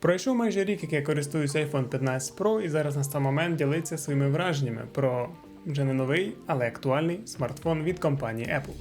Пройшов майже рік, як я користуюся iPhone 15 Pro, і зараз настав момент ділитися своїми враженнями про вже не новий, але актуальний смартфон від компанії Apple.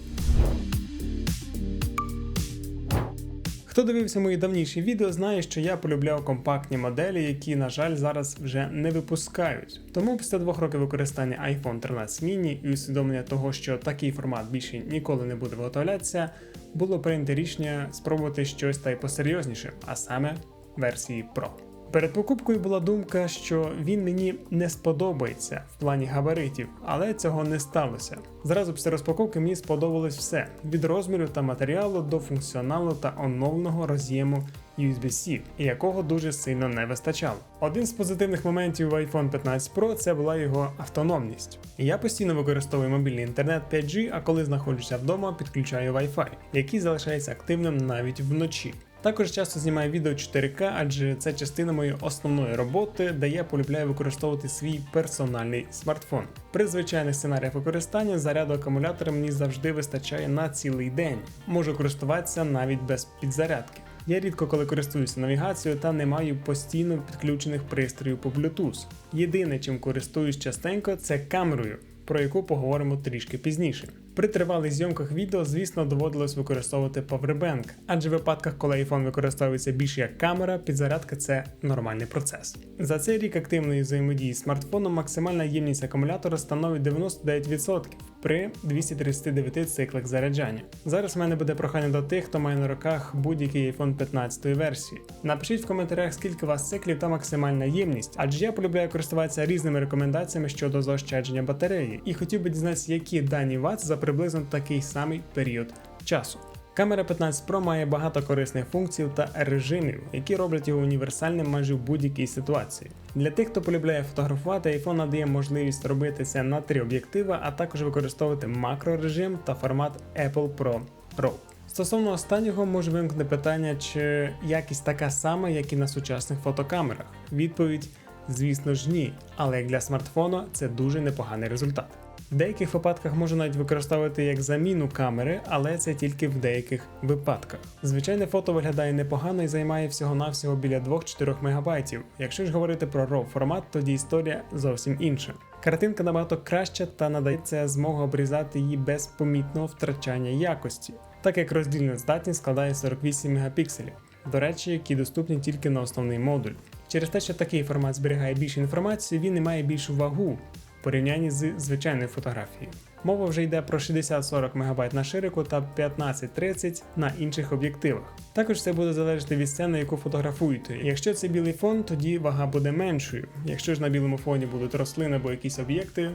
Хто дивився мої давніші відео, знає, що я полюбляв компактні моделі, які, на жаль, зараз вже не випускають. Тому після двох років використання iPhone 13 mini і усвідомлення того, що такий формат більше ніколи не буде виготовлятися, було прийнято рішення спробувати щось та й посерйозніше, а саме версії Pro. Перед покупкою була думка, що він мені не сподобається в плані габаритів, але цього не сталося. Зразу після розпаковки мені сподобалось все: від розміру та матеріалу до функціоналу та оновленого роз'єму USB-C, якого дуже сильно не вистачало. Один з позитивних моментів в iPhone 15 Pro це була його автономність. Я постійно використовую мобільний інтернет 5G, а коли знаходжуся вдома, підключаю Wi-Fi, який залишається активним навіть вночі. Також часто знімаю відео 4К, адже це частина моєї основної роботи, де я полюбляю використовувати свій персональний смартфон. При звичайних сценаріях використання заряду акумулятора мені завжди вистачає на цілий день. Можу користуватися навіть без підзарядки. Я рідко коли користуюся навігацією та не маю постійно підключених пристроїв по Bluetooth. Єдине, чим користуюсь частенько, це камерою, про яку поговоримо трішки пізніше. При тривалих зйомках відео, звісно, доводилось використовувати Powerbank, адже в випадках, коли iPhone використовується більше як камера, підзарядка це нормальний процес. За цей рік активної взаємодії з смартфоном максимальна ємність акумулятора становить 99% при 239 циклах заряджання. Зараз в мене буде прохання до тих, хто має на руках будь-який iPhone 15 версії. Напишіть в коментарях, скільки у вас циклів та максимальна ємність, адже я полюбляю користуватися різними рекомендаціями щодо заощадження батареї, і хотів би дізнатися, які дані Вт за приблизно такий самий період часу. Камера 15 Pro має багато корисних функцій та режимів, які роблять його універсальним майже в будь-якій ситуації. Для тих, хто полюбляє фотографувати, iPhone надає можливість робити це на три об'єктива, а також використовувати макрорежим та формат Apple Pro RAW. Стосовно останнього може виникнути питання, чи якість така сама, як і на сучасних фотокамерах. Відповідь, звісно ж, ні, але як для смартфону це дуже непоганий результат. В деяких випадках можна навіть використовувати як заміну камери, але це тільки в деяких випадках. Звичайне фото виглядає непогано і займає всього-навсього біля 2-4 МБ. Якщо ж говорити про RAW формат, тоді історія зовсім інша. Картинка набагато краща та надається змога обрізати її без помітного втрачання якості, так як роздільна здатність складає 48 мегапікселів. До речі, які доступні тільки на основний модуль. Через те, що такий формат зберігає більше інформації, він і має більшу вагу порівнянні з звичайною фотографією. Мова вже йде про 60-40 МБ на ширику та 15-30 на інших об'єктивах. Також це буде залежати від сцени, яку фотографуєте. Якщо це білий фон, тоді вага буде меншою. Якщо ж на білому фоні будуть рослини або якісь об'єкти,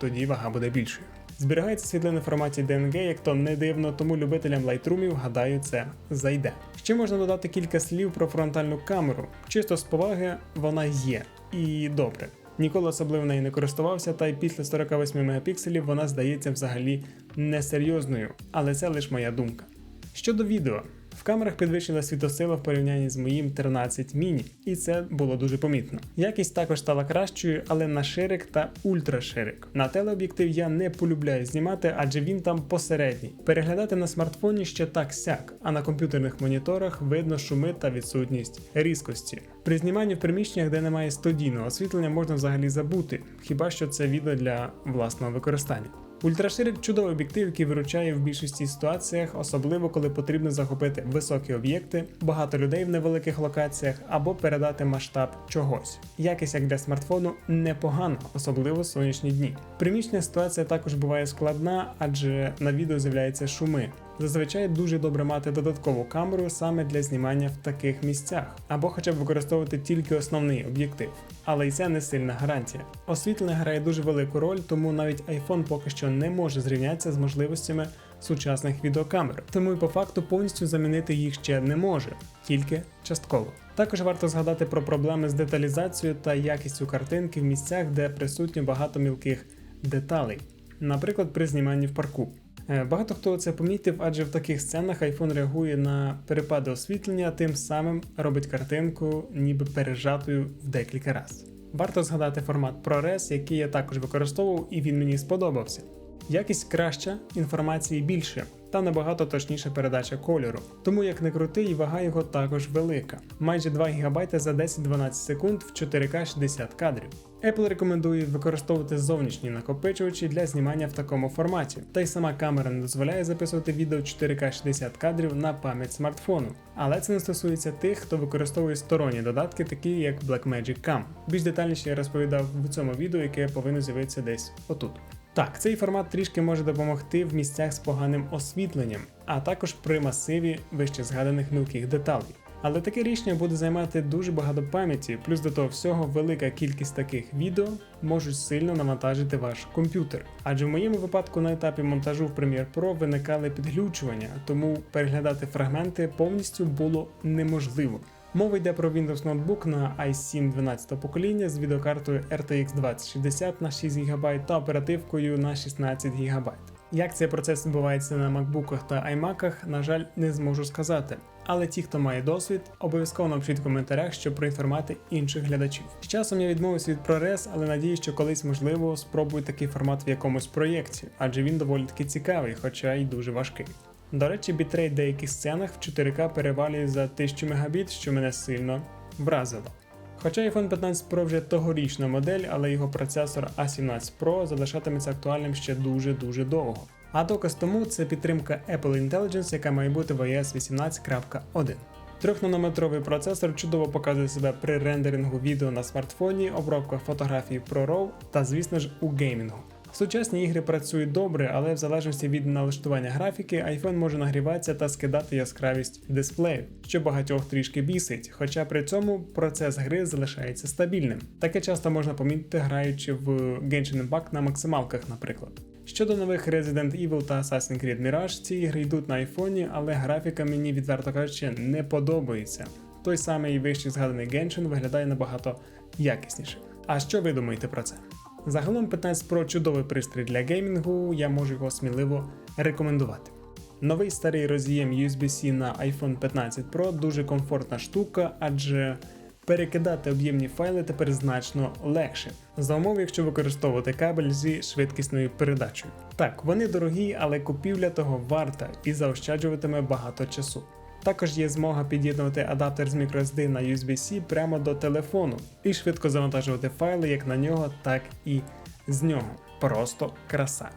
тоді вага буде більшою. Зберігається світлини в форматі DNG, як то не дивно, тому любителям лайтрумів, гадаю, це зайде. Ще можна додати кілька слів про фронтальну камеру. Чисто з поваги вона є. І добре. Ніколи особливо нею не користувався, та й після 48 мегапікселів вона здається взагалі несерйозною, але це лише моя думка. Щодо відео, в камерах підвищила світосила в порівнянні з моїм 13 міні, і це було дуже помітно. Якість також стала кращою, але на ширик та ультраширик. На телеоб'єктив я не полюбляю знімати, адже він там посередній. Переглядати на смартфоні ще так сяк, а на комп'ютерних моніторах видно шуми та відсутність різкості. При зніманні в приміщеннях, де немає студійного освітлення, можна взагалі забути, хіба що це відео для власного використання. Ультраширик чудовий об'єктив, який виручає в більшості ситуаціях, особливо коли потрібно захопити високі об'єкти, багато людей в невеликих локаціях або передати масштаб чогось. Якість як для смартфону непогана, особливо в сонячні дні. Приміщення ситуація також буває складна, адже на відео з'являються шуми. Зазвичай дуже добре мати додаткову камеру саме для знімання в таких місцях, або хоча б використовувати тільки основний об'єктив. Але й це не сильна гарантія. Освітлення грає дуже велику роль, тому навіть iPhone поки що не може зрівнятися з можливостями сучасних відеокамер, тому і по факту повністю замінити їх ще не може, тільки частково. Також варто згадати про проблеми з деталізацією та якістю картинки в місцях, де присутньо багато мілких деталей, наприклад, при зніманні в парку. Е, Багато хто це помітив, адже в таких сценах iPhone реагує на перепади освітлення, тим самим робить картинку ніби пережатою в декілька разів. Варто згадати формат ProRes, який я також використовував, і він мені сподобався. Якість краща, інформації більше. Та набагато точніша передача кольору. Тому як не крутий, вага його також велика. Майже 2 ГБ за 10-12 секунд в 4К 60 кадрів. Apple рекомендує використовувати зовнішні накопичувачі для знімання в такому форматі, та й сама камера не дозволяє записувати відео 4К 60 кадрів на пам'ять смартфону. Але це не стосується тих, хто використовує сторонні додатки, такі як Blackmagic Cam. Більш детальніше я розповідав в цьому відео, яке повинно з'явитися десь отут. Так, цей формат трішки може допомогти в місцях з поганим освітленням, а також при масиві вище згаданих мілких деталей. Але таке рішення буде займати дуже багато пам'яті, плюс до того всього велика кількість таких відео можуть сильно навантажити ваш комп'ютер. Адже в моєму випадку на етапі монтажу в Premiere Pro виникали підглючування, тому переглядати фрагменти повністю було неможливо. Мова йде про Windows ноутбук на i7 12 покоління з відеокартою RTX 2060 на 6 ГБ та оперативкою на 16 ГБ. Як цей процес відбувається на макбуках та iMacах, на жаль, не зможу сказати. Але ті, хто має досвід, обов'язково напишіть в коментарях, щоб проінформувати інших глядачів. З часом я відмовився від ProRes, але надію, що колись можливо спробую такий формат в якомусь проєкті, адже він доволі таки цікавий, хоча й дуже важкий. До речі, бітрейт в деяких сценах в 4К перевалює за 1000 Мбіт, що мене сильно вразило. Хоча iPhone 15 Pro вже тогорічна модель, але його процесор A17 Pro залишатиметься актуальним ще дуже-дуже довго. А доказ тому це підтримка Apple Intelligence, яка має бути в iOS 18.1. Трьохнанометровий процесор чудово показує себе при рендерингу відео на смартфоні, обробках фотографій Pro RAW та, звісно ж, у геймінгу. Сучасні ігри працюють добре, але в залежності від налаштування графіки, iPhone може нагріватися та скидати яскравість дисплею, що багатьох трішки бісить, хоча при цьому процес гри залишається стабільним. Таке часто можна помітити, граючи в Genshin Impact на максималках, наприклад. Щодо нових Resident Evil та Assassin's Creed Mirage, ці ігри йдуть на айфоні, але графіка мені відверто кажучи не подобається. Той самий вище згаданий Genshin виглядає набагато якісніше. А що ви думаєте про це? Загалом 15 Pro чудовий пристрій для геймінгу, я можу його сміливо рекомендувати. Новий старий роз'єм USB-C на iPhone 15 Pro дуже комфортна штука, адже перекидати об'ємні файли тепер значно легше, за умови, якщо використовувати кабель зі швидкісною передачею. Так, вони дорогі, але купівля того варта і заощаджуватиме багато часу. Також є змога під'єднувати адаптер з microSD на USB-C прямо до телефону і швидко завантажувати файли як на нього, так і з нього. Просто краса.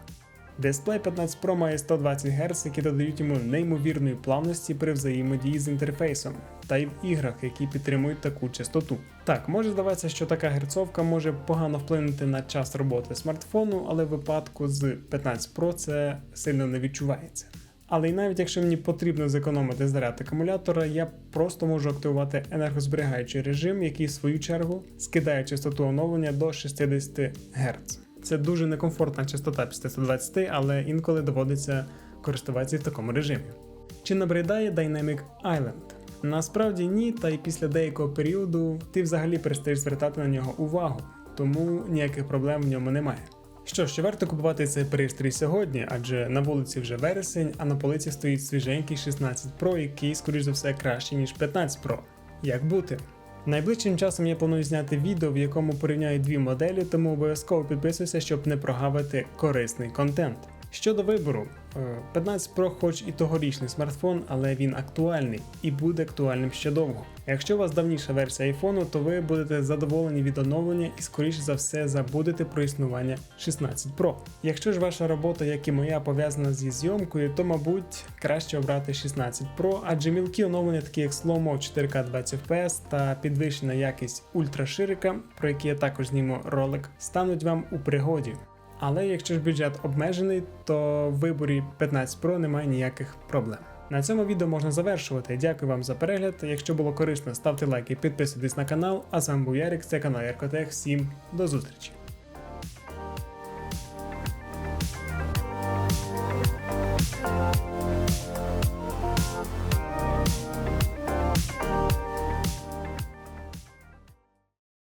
Дисплей 15 Pro має 120 Гц, які додають йому неймовірної плавності при взаємодії з інтерфейсом, та й в іграх, які підтримують таку частоту. Так, може здаватися, що така герцовка може погано вплинути на час роботи смартфону, але в випадку з 15 Pro це сильно не відчувається. Але і навіть якщо мені потрібно зекономити заряд акумулятора, я просто можу активувати енергозберігаючий режим, який в свою чергу скидає частоту оновлення до 60 Гц. Це дуже некомфортна частота після 120, але інколи доводиться користуватися в такому режимі. Чи набридає Dynamic Island? Насправді ні, та й після деякого періоду ти взагалі перестаєш звертати на нього увагу, тому ніяких проблем в ньому немає. Що ж, варто купувати цей пристрій сьогодні, адже на вулиці вже вересень, а на полиці стоїть свіженький 16 Pro, який, скоріш за все, кращий, ніж 15 Pro. Як бути? Найближчим часом я планую зняти відео, в якому порівняю дві моделі, тому обов'язково підписуйся, щоб не прогавити корисний контент. Щодо вибору, 15 Pro хоч і тогорічний смартфон, але він актуальний і буде актуальним ще довго. Якщо у вас давніша версія iPhone, то ви будете задоволені від оновлення і, скоріше за все, забудете про існування 16 Pro. Якщо ж ваша робота, як і моя, пов'язана зі зйомкою, то, мабуть, краще обрати 16 Pro, адже мілкі оновлення, такі як Slow-Mo 4K 20 FPS та підвищена якість ультраширика, про які я також зніму ролик, стануть вам у пригоді. Але якщо ж бюджет обмежений, то в виборі 15 Pro немає ніяких проблем. На цьому відео можна завершувати. Дякую вам за перегляд. Якщо було корисно, ставте лайк і підписуйтесь на канал. А з вами був Ярик, це канал Яркотех. Всім до зустрічі!